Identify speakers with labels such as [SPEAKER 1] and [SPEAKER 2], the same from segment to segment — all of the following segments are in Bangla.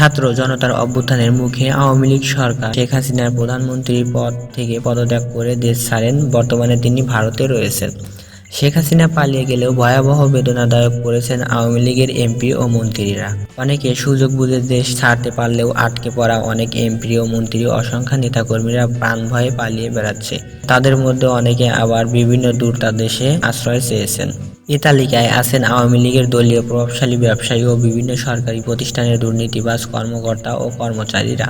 [SPEAKER 1] ছাত্র জনতার অভ্যুত্থানের মুখে আওয়ামী লীগ সরকার শেখ হাসিনার প্রধানমন্ত্রীর পদ থেকে পদত্যাগ করে দেশ ছাড়েন। বর্তমানে তিনি ভারতে রয়েছেন। শেখ হাসিনা পালিয়ে গেলেও ভয়াবহ বেদনাদায়ক করেছেন আওয়ামী লীগের এমপি ও মন্ত্রীরা। অনেকে সুযোগ বুঝে দেশ ছাড়তে পারলেও আটকে পড়া অনেক এমপি ও মন্ত্রী অসংখ্য নেতাকর্মীরা প্রাণ ভয়ে পালিয়ে বেড়াচ্ছে। তাদের মধ্যে অনেকে আবার বিভিন্ন দূরদেশে আশ্রয় চেয়েছেন। এ তালিকায় আছেন আওয়ামী লীগের দলীয় প্রভাবশালী ব্যবসায়ী ও বিভিন্ন সরকারি প্রতিষ্ঠানের দুর্নীতিবাজ কর্মকর্তা ও কর্মচারীরা।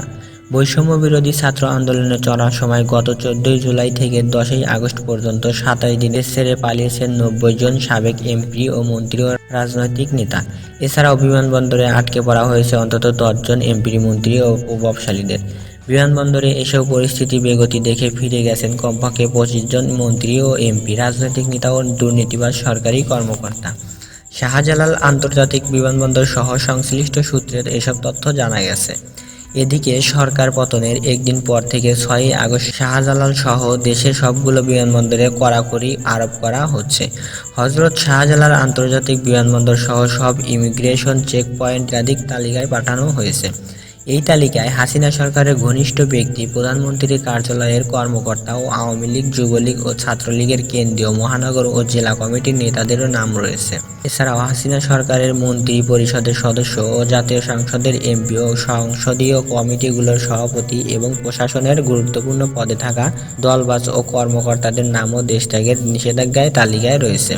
[SPEAKER 1] বৈষম্য বিরোধী ছাত্র আন্দোলনে চলার সময় গত চোদ্দই জুলাই থেকে দশই আগস্ট পর্যন্ত সাতাশ দিনে ছেড়ে পালিয়েছেন নব্বই জন সাবেক এমপি ও মন্ত্রী ও রাজনৈতিক নেতা। এছাড়াও বিমানবন্দরে আটকে পড়া হয়েছে অন্তত দশজন এমপি মন্ত্রী ও প্রভাবশালীদের। বিমানবন্দরে এসব পরিস্থিতি বেগতি দেখে ফিরে গেছেন কমপক্ষে পঁচিশ জন মন্ত্রী ও এমপি, রাজনৈতিক নেতা ও দুর্নীতিবাজ সরকারি কর্মকর্তা। শাহজালাল আন্তর্জাতিক বিমানবন্দর সহ সংশ্লিষ্ট সূত্রের এসব তথ্য জানা গেছে। এদিকে সরকার পতনের একদিন পর থেকে ছয়ই আগস্ট শাহজালাল সহ দেশের সবগুলো বিমানবন্দরে কড়াকড়ি আরোপ করা হচ্ছে। হজরত শাহজালাল আন্তর্জাতিক বিমানবন্দর সহ সব ইমিগ্রেশন চেক পয়েন্ট একাধিক তালিকায় পাঠানো হয়েছে। এই তালিকায় হাসিনা সরকারের ঘনিষ্ঠ ব্যক্তি, প্রধানমন্ত্রীর কার্যালয়ের কর্মকর্তা ও আওয়ামী লীগ, যুবলীগ ও ছাত্রলীগের কেন্দ্রীয় মহানগর ও জেলা কমিটির নেতাদেরও নাম রয়েছে। এছাড়াও হাসিনা সরকারের মন্ত্রী পরিষদের সদস্য ও জাতীয় সংসদের এমপি ও সংসদীয় কমিটিগুলোর সভাপতি এবং প্রশাসনের গুরুত্বপূর্ণ পদে থাকা দলবাজ ও কর্মকর্তাদের নামও দেশ ত্যাগের নিষেধাজ্ঞায় তালিকায় রয়েছে।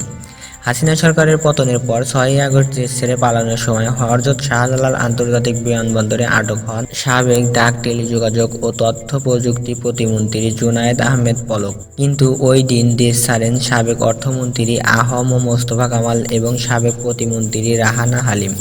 [SPEAKER 1] হাসিনা সরকারের পতনের পর ছয়ই আগস্ট দেশ ছেড়ে পালানোর সময় হরজত শাহজালাল আন্তর্জাতিক বিমানবন্দরে আটক হন। সাবেক ডাক, টেলিযোগাযোগ ও তথ্য প্রযুক্তি প্রতিমন্ত্রী জুনায়েদ আহমেদ পলক। কিন্তু ওই দিন দেশ ছাড়েন সাবেক অর্থমন্ত্রী আহম মোস্তফা কামাল এবং সাবেক প্রতিমন্ত্রী রাহানা হালিম।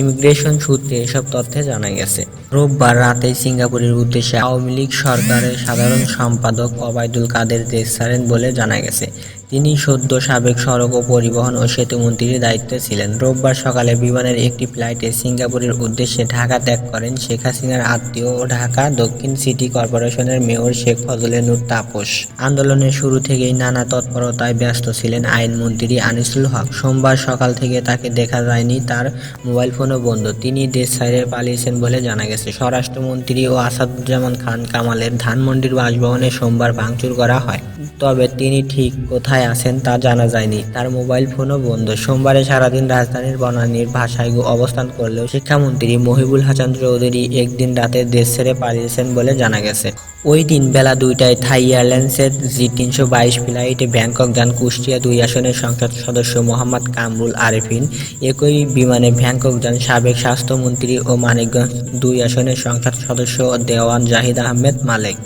[SPEAKER 1] ইমিগ্রেশন সূত্রে এসব তথ্যে জানা গেছে, রোববার রাতে সিঙ্গাপুরের উদ্দেশ্যে আওয়ামী লীগ সরকারের সাধারণ সম্পাদক অবায়দুল কাদের দেশ ছাড়েন বলে জানা গেছে। তিনি সদ্য সাবেক সড়ক ও পরিবহন ও সেতু মন্ত্রীর দায়িত্বে ছিলেন। রোববার সকালে বিমানের একটি ফ্লাইটে সিঙ্গাপুরের উদ্দেশ্যে ঢাকা ত্যাগ করেন শেখ হাসিনার আত্মীয় ও ঢাকা দক্ষিণ সিটি কর্পোরেশনের মেয়র শেখ ফজলে নূর তাপস। আন্দোলনের শুরু থেকেই নানা তৎপরতায় ব্যস্ত ছিলেন আইনমন্ত্রী আনিসুল হক। সোমবার সকাল থেকে তাকে দেখা যায়নি তার মোবাইল ফোনও বন্ধ। তিনি দেশ ছাড়ে পালিয়েছেন বলে জানা গেছে। স্বরাষ্ট্রমন্ত্রী ও আসাদুজ্জামান খান কামালের ধানমন্ডির বাসভবনে সোমবার ভাঙচুর করা হয়। তবে তিনি ঠিক কোথায় আছেন তা জানা যায়নি। তার মোবাইল ফোনও বন্ধ। সোমবারে সারাদিন রাজধানীর বনানীর ভাষায় অবস্থান করলেও শিক্ষামন্ত্রী মহিবুল হাসান চৌধুরী একদিন রাতে দেশ ছেড়ে পালিয়েছেন বলে জানা গেছে। ওই দিন বেলা দুইটায় থাই এয়ারলাইন্সের জি তিনশো বাইশ ফ্লাইটে ব্যাংকক যান কুষ্টিয়া দুই আসনের সংসদ সদস্য মোহাম্মদ কামরুল আরেফিন। একই বিমানে ব্যাংকক যান সাবেক স্বাস্থ্যমন্ত্রী ও মানিকগঞ্জ দুই আসনের সংসদ সদস্য দেওয়ান জাহিদ আহমেদ মালেক।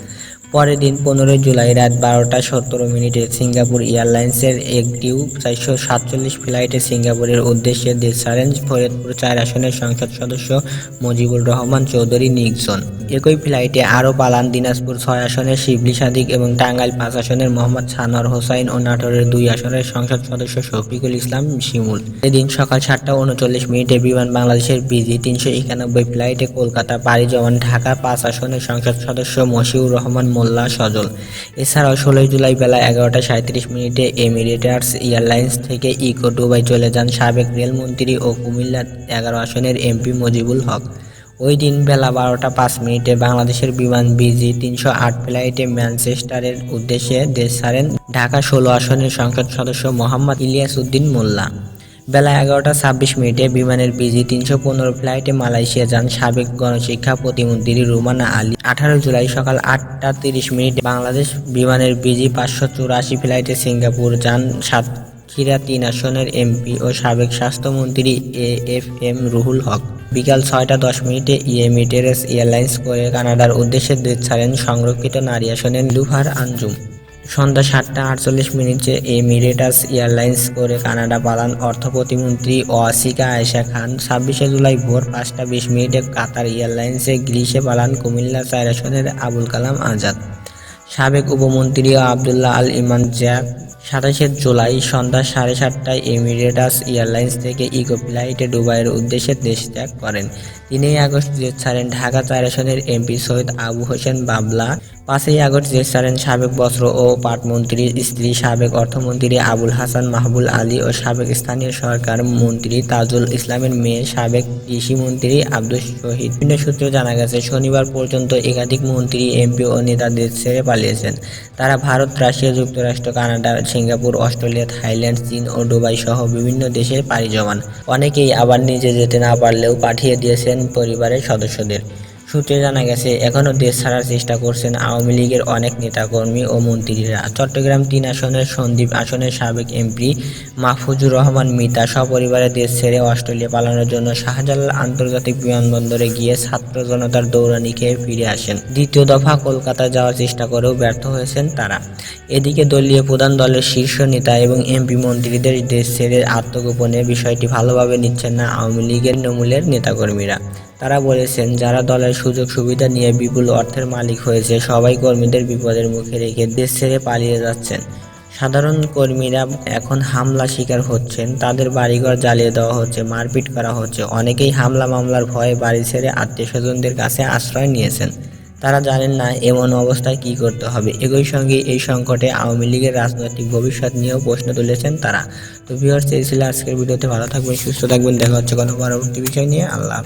[SPEAKER 1] পরের দিন পনেরোই জুলাই রাত বারোটা সতেরো মিনিটে সিঙ্গাপুর এয়ারলাইন্সের একটিও চারশো সাতচল্লিশ ফ্লাইটে সিঙ্গাপুরের উদ্দেশ্যে দেশ ছাড়েন ফরিদপুর চার আসনের সংসদ সদস্য মুজিবুর রহমান চৌধুরী নিকজন একই ফ্লাইটে আরও পালান দিনাজপুর ছয় আসনের শিবলি সাদিক এবং টাঙ্গাইল পাঁচ আসনের মোহাম্মদ সানোয়ার হোসাইন ও নাটোরের দুই আসনের সংসদ সদস্য শফিকুল ইসলাম শিমুল। এদিন সকাল সাতটা উনচল্লিশ মিনিটে বিমান বাংলাদেশের বিজি তিনশো একানব্বই ফ্লাইটে কলকাতা, পাড়ি জমান ঢাকা পাঁচ আসনের সংসদ সদস্য মশিউর রহমান মোল্লা সজল। এছাড়াও ষোলোই জুলাই বেলা এগারোটা সাঁত্রিশ মিনিটে এমিরেটার্স এয়ারলাইন্স থেকে ইকো দুবাই চলে যান সাবেক রেলমন্ত্রী ও কুমিল্লা এগারো আসনের এমপি মজিবুল হক। ওই দিন বেলা বারোটা পাঁচ মিনিটে বাংলাদেশের বিমান বিজি তিনশো আট ফ্লাইটে ম্যানচেস্টারের উদ্দেশ্যে দেশ ছাড়েন ঢাকা ষোলো আসনের সংসদ সদস্য মোহাম্মদ ইলিয়াস উদ্দিন মোল্লা। বেলা এগারোটা ছাব্বিশ মিনিটে বিমানের বিজি তিনশো পনেরো ফ্লাইটে মালয়েশিয়া যান সাবেক গণশিক্ষা প্রতিমন্ত্রী রুমানা আলী। আঠারো জুলাই সকাল আটটা তিরিশ মিনিটে বাংলাদেশ বিমানের বিজি পাঁচশো চুরাশি ফ্লাইটে সিঙ্গাপুর যান সাত সাতক্ষীরা তিন আসনের এমপি ও সাবেক স্বাস্থ্যমন্ত্রী A F M Ruhul Haque. বিকাল ছয়টা দশ মিনিটে ইএমিটেরেস এয়ারলাইন্স করে কানাডার উদ্দেশ্যে দেশ ছাড়েন সংরক্ষিত নারী আসনের লুভার আঞ্জুম। সন্ধ্যা সাতটা আটচল্লিশ মিনিটে এমিরেটাস এয়ারলাইন্স করে কানাডা পালান অর্থ প্রতিমন্ত্রী ওয়াসিকা আয়েশা খান। ছাব্বিশে জুলাই ভোর পাঁচটা বিশ মিনিটে কাতার এয়ারলাইন্সে গ্রিসে পালান কুমিল্লা চাইরাসনের আবুল কালাম আজাদ। সাবেক উপমন্ত্রী আবদুল্লাহ আল ইমান জ্যাক সাতাশে জুলাই সন্ধ্যা সাড়ে সাতটায় এমিরেটাস এয়ারলাইন্স থেকে ইকো ফ্লাইটে দুবাইয়ের উদ্দেশ্যে দেশ ত্যাগ করেন। তিনই আগস্ট দেশ ছাড়েন ঢাকা চার আসনের এমপি সৈয়দ আবু হোসেন বাবলা, পাঁচই আগস্ট দেশ ছাড়েন সাবেক বস্ত্র ও পাটমন্ত্রীর স্ত্রী সাবেক অর্থমন্ত্রী আবুল হাসান মাহবুল আলী ও সাবেক স্থানীয় সরকার মন্ত্রী তাজুল ইসলামের মেয়ে সাবেক কৃষি মন্ত্রী আব্দুল শহীদ। বিভিন্ন সূত্রে জানা গেছে, শনিবার পর্যন্ত একাধিক মন্ত্রী, এমপি ও নেতা দেশ ছেড়ে পালিয়েছেন। তারা ভারত, রাশিয়া, যুক্তরাষ্ট্র, কানাডা সিঙ্গাপুর, অস্ট্রেলিয়া, থাইল্যান্ড, চীন ও দুবাই সহ বিভিন্ন দেশে পাড়ি জমান। অনেকেই আবার নিজে যেতে না পারলেও পাঠিয়ে দিয়েছেন পরিবারের সদস্যদের। সূত্রে জানা গেছে এখনও দেশ ছাড়ার চেষ্টা করছেন আওয়ামী লীগের অনেক নেতাকর্মী ও মন্ত্রীরা। চট্টগ্রাম তিন আসনের সন্দ্বীপ আসনের সাবেক এমপি মাহফুজুর রহমান মিতা সপরিবারে দেশ ছেড়ে অস্ট্রেলিয়া পালানোর জন্য শাহজালাল আন্তর্জাতিক বিমানবন্দরে গিয়ে ছাত্র জনতার দৌড়ানি খেয়ে ফিরে আসেন। দ্বিতীয় দফা কলকাতা যাওয়ার চেষ্টা করেও ব্যর্থ হয়েছেন তারা। এদিকে দলীয় প্রধান দলের শীর্ষ নেতা এবং এমপি মন্ত্রীদের দেশ ছেড়ে আত্মগোপনের বিষয়টি ভালোভাবে নিচ্ছেন না আওয়ামী লীগের তৃণমূলের নেতাকর্মীরা। তারা বলেছেন, যারা দলের সুযোগ সুবিধা নিয়ে বিপুল অর্থের মালিক হয়েছে, সবাই কর্মীদের বিপদের মুখে রেখে দেশ ছেড়ে পালিয়ে যাচ্ছেন। সাধারণ কর্মীরা এখন হামলা শিকার হচ্ছেন, তাদের বাড়িঘর জ্বালিয়ে দেওয়া হচ্ছে, মারপিট করা হচ্ছে। অনেকেই হামলা মামলার ভয়ে বাড়ি ছেড়ে আত্মীয় স্বজনদের কাছে আশ্রয় নিয়েছেন। তারা জানেন না এমন অবস্থায় কি করতে হবে। একই সঙ্গে এই সংকটে আওয়ামী লীগের রাজনৈতিক ভবিষ্যৎ নিয়েও প্রশ্ন তুলেছেন তারা। তো ভিউয়ার্স এই ছিল আজকের ভিডিওতে। ভালো থাকবেন, সুস্থ থাকবেন। দেখা হচ্ছে কোনো পরবর্তী বিষয় নিয়ে। আল্লাহ